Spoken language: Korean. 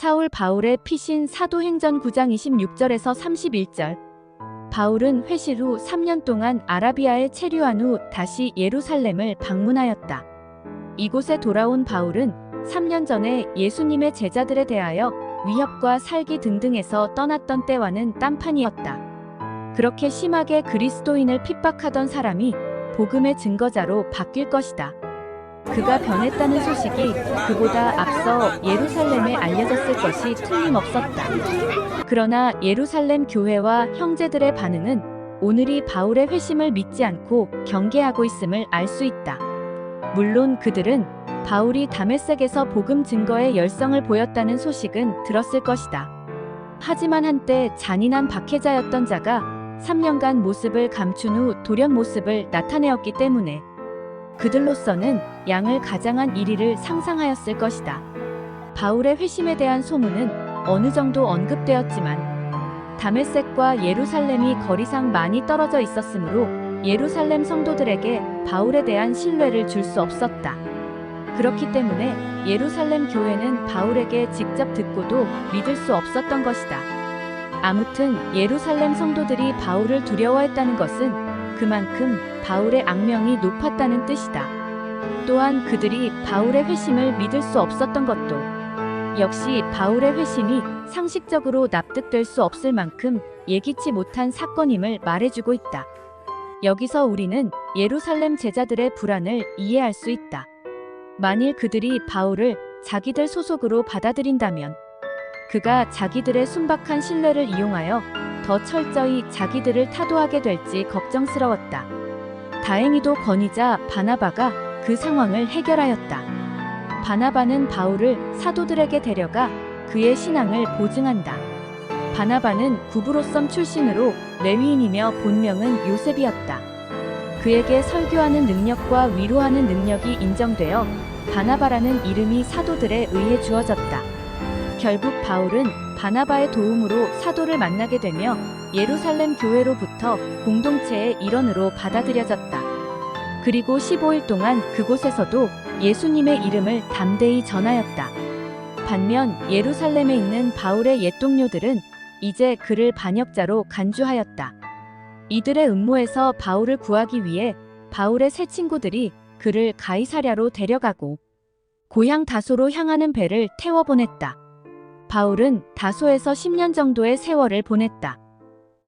사울 바울의 피신 사도행전 9장 26절에서 31절. 바울은 회실 후 3년 동안 아라비아에 체류한 후 다시 예루살렘을 방문하였다. 이곳에 돌아온 바울은 3년 전에 예수님의 제자들에 대하여 위협과 살기 등등에서 떠났던 때와는 딴판이었다. 그렇게 심하게 그리스도인을 핍박하던 사람이 복음의 증거자로 바뀔 것이다. 그가 변했다는 소식이 그보다 앞서 예루살렘에 알려졌을 것이 틀림없었다. 그러나 예루살렘 교회와 형제들의 반응은 오늘이 바울의 회심을 믿지 않고 경계하고 있음을 알 수 있다. 물론 그들은 바울이 다메섹에서 복음 증거의 열성을 보였다는 소식은 들었을 것이다. 하지만 한때 잔인한 박해자였던 자가 3년간 모습을 감춘 후 돌연 모습을 나타내었기 때문에 그들로서는 양을 가장한 일위를 상상하였을 것이다. 바울의 회심에 대한 소문은 어느 정도 언급되었지만 다메섹과 예루살렘이 거리상 많이 떨어져 있었으므로 예루살렘 성도들에게 바울에 대한 신뢰를 줄 수 없었다. 그렇기 때문에 예루살렘 교회는 바울에게 직접 듣고도 믿을 수 없었던 것이다. 아무튼 예루살렘 성도들이 바울을 두려워했다는 것은 그만큼 바울의 악명이 높았다는 뜻이다. 또한 그들이 바울의 회심을 믿을 수 없었던 것도 역시 바울의 회심이 상식적으로 납득될 수 없을 만큼 예기치 못한 사건임을 말해주고 있다. 여기서 우리는 예루살렘 제자들의 불안을 이해할 수 있다. 만일 그들이 바울을 자기들 소속으로 받아들인다면 그가 자기들의 순박한 신뢰를 이용하여 더 철저히 자기들을 타도하게 될지 걱정스러웠다. 다행히도 권위자 바나바가 그 상황을 해결하였다. 바나바는 바울을 사도들에게 데려가 그의 신앙을 보증한다. 바나바는 구브로섬 출신으로 레위인이며 본명은 요셉이었다. 그에게 설교하는 능력과 위로하는 능력이 인정되어 바나바라는 이름이 사도들에 의해 주어졌다. 결국 바울은 바나바의 도움으로 사도를 만나게 되며 예루살렘 교회로부터 공동체의 일원으로 받아들여졌다. 그리고 15일 동안 그곳에서도 예수님의 이름을 담대히 전하였다. 반면 예루살렘에 있는 바울의 옛 동료들은 이제 그를 반역자로 간주하였다. 이들의 음모에서 바울을 구하기 위해 바울의 새 친구들이 그를 가이사랴로 데려가고 고향 다소로 향하는 배를 태워 보냈다. 바울은 다소에서 10년 정도의 세월을 보냈다.